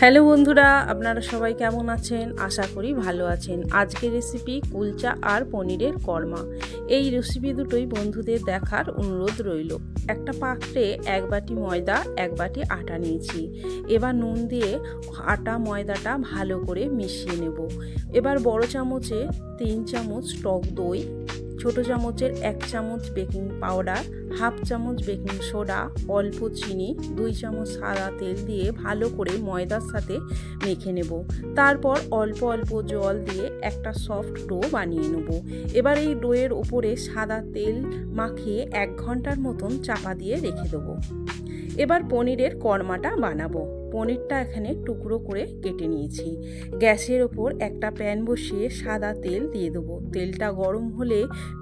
Hello বন্ধুরা, আপনারা সবাই কেমন আছেন? আশা করি ভালো আছেন। আজকের রেসিপি কুলচা আর পনিরের কর্মা। এই রেসিপি দুটোই বন্ধুদের দেখার অনুরোধ রইল। একটা পাত্রে এক বাটি ময়দা, এক বাটি আটা নিয়েছি। এবার নুন দিয়ে আটা ময়দাটা ভালো করে মিশিয়ে নেব। এবার বড় চামচে তিন চামচ টক দই ছোট চামচের এক চামচ বেকিং পাউডার, হাফ চামচ বেকিং সোডা, অল্প চিনি, দুই চামচ সাদা তেল দিয়ে ভালো করে ময়দার সাথে মেখে নেব। তারপর অল্প অল্প জল দিয়ে একটা সফট ডো বানিয়ে নেব। এবার এই ডোয়ের ওপরে সাদা তেল মাখিয়ে এক ঘণ্টার মতন চাপা দিয়ে রেখে দেবো। এবার পনিরের কর্মাটা বানাবো। পনিরটা এখানে টুকরো করে কেটে নিয়েছি। গ্যাসের ওপর একটা প্যান বসিয়ে সাদা তেল দিয়ে দেবো। তেলটা গরম হলে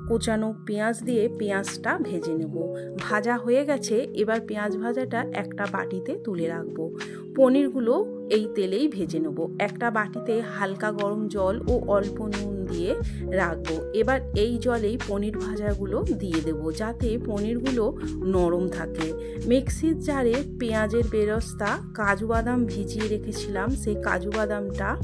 কোচানো পেঁয়াজ দিয়ে পেঁয়াজটা ভেজে নেব। ভাজা হয়ে গেছে, এবার পেঁয়াজ ভাজাটা একটা বাটিতে তুলে রাখব। পনিরগুলো এই তেলেই ভেজে নেব। একটা বাটিতে হালকা গরম জল ও অল্প নুন দিয়ে রাখব। এবার এই জলেই পনির ভাজাগুলো দিয়ে দেব যাতে পনিরগুলো নরম থাকে। মিক্সির জারে পেঁয়াজের বেরস্তা, কাজু বাদাম ভিজিয়ে রেখেছিলাম, সেই কাজু বাদামটা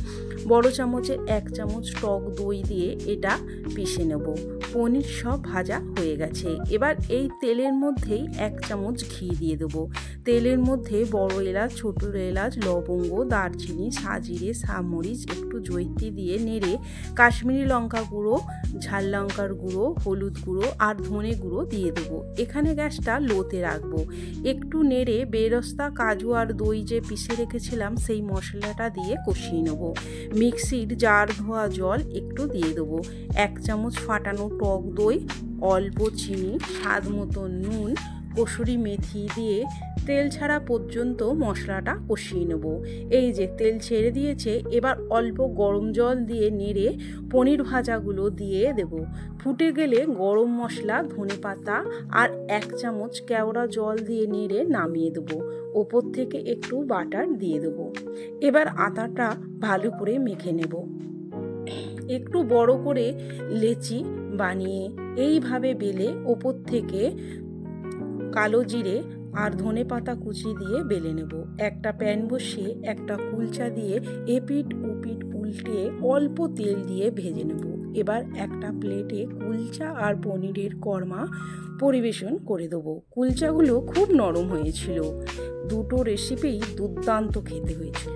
বড় চামচের এক চামচ টক দই দিয়ে এটা পিষে নেব। পনির সব ভাজা হয়ে গেছে। এবার এই তেলের মধ্যেই এক চামচ ঘি দিয়ে দেবো। তেলের মধ্যে বড় এলাচ, ছোট এলাচ, লবঙ্গ, দারচিনি, সাজিরে সামরিচ একটু জৈত্রী দিয়ে নেড়ে কাশ্মীরি লঙ্কা গুঁড়ো, ঝাল লঙ্কার গুঁড়ো, হলুদ গুঁড়ো আর ধনে গুঁড়ো দিয়ে দেবো। এখানে গ্যাসটা লোতে রাখব। একটু নেড়ে বেরস্তা, কাজু আর দই যে পিষে রেখেছিলাম সেই মশলাটা দিয়ে কষিয়ে নেব। মিক্সির জার ধোয়া জল একটু দিয়ে দেবো। এক চামচ ফাটানো টক দই, অল্প চিনি, স্বাদ মতো নুন, কসুরি মেথি দিয়ে তেল ছাড়া পর্যন্ত মশলাটা কষিয়ে নেব। এই যে তেল ছেড়ে দিয়েছে, এবার অল্প গরম জল দিয়ে নেড়ে পনির ভাজাগুলো দিয়ে দেব। ফুটে গেলে গরম মশলা, ধনে পাতা আর এক চামচ কেওড়া জল দিয়ে নেড়ে নামিয়ে দেবো। ওপর থেকে একটু বাটার দিয়ে দেবো। এবার আটাটা ভালো করে মেখে নেব। একটু বড় করে লেচি বানিয়ে এইভাবে বেলে ওপর থেকে কালো জিরে আর ধনে পাতা কুচি দিয়ে বেলে নেব। একটা প্যান বসিয়ে একটা কুলচা দিয়ে এপিট উপিট উল্টে অল্প তেল দিয়ে ভেজে নেব। এবার একটা প্লেটে কুলচা আর পনিরের কর্মা পরিবেশন করে দেবো। কুলচাগুলো খুব নরম হয়েছিল। দুটো রেসিপিই দুর্দান্ত খেতে হয়েছিল।